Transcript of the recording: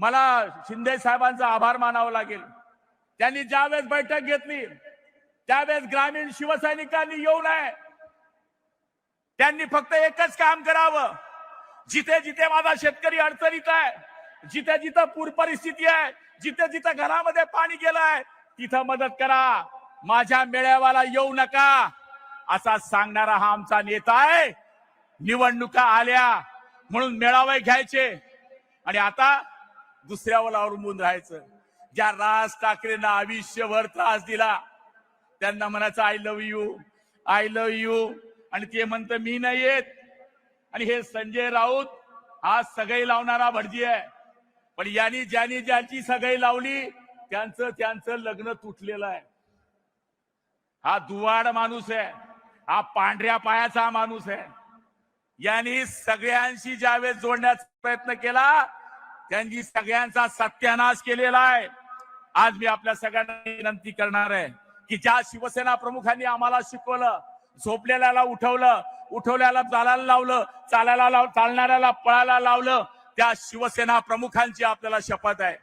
मला शिंदे साहेबांचा आभार मानावा लागेल. त्यांनी ज्यावेळेस बैठक घेतली त्यावेळेस ग्रामीण शिवसैनिकांनी येऊ नये. त्यांनी फक्त एकच काम करावं. जिथे जिथे माझा शेतकरी अडचणीत आहे जिथे जिथं पूर परिस्थिती आहे जिथे जिथं घरामध्ये पाणी गेलंय तिथं मदत करा. माझ्या मेळाव्याला येऊ नका. असा सांगणारा हा आमचा नेता आहे. निवडणुका आल्या म्हणून मेळावे घ्यायचे. आणि आता दुसऱ्यावर अवलंबून राहायचं. ज्या राज ठाकरेंना आयुष्यभर त्रास दिला त्यांना म्हणायचं I love you I love you आणि ते म्हणतं मी नाही येत. आणि हे संजय राऊत हा सगळी लावणारा भटजी आहे. पण यांनी ज्यांनी ज्यांची सगळी लावली त्यांचं त्यांचं लग्न तुटलेलं आहे. हा दुवाड माणूस आहे. हा पांढऱ्या पायाचा माणूस आहे. यांनी सगळ्यांशी ज्यावेळेस जोडण्याचा प्रयत्न केला त्यांनी सगळ्यांचा सत्यानाश केलेला आहे. आज मी आपल्या सगळ्यांना विनंती करणार आहे की ज्या शिवसेना प्रमुखांनी आम्हाला शिकवलं झोपलेल्याला उठवलं उठवल्याला चालायला लावलं चालायला लाव चालणाऱ्याला पळायला लावलं त्या शिवसेना प्रमुखांची आपल्याला शपथ आहे.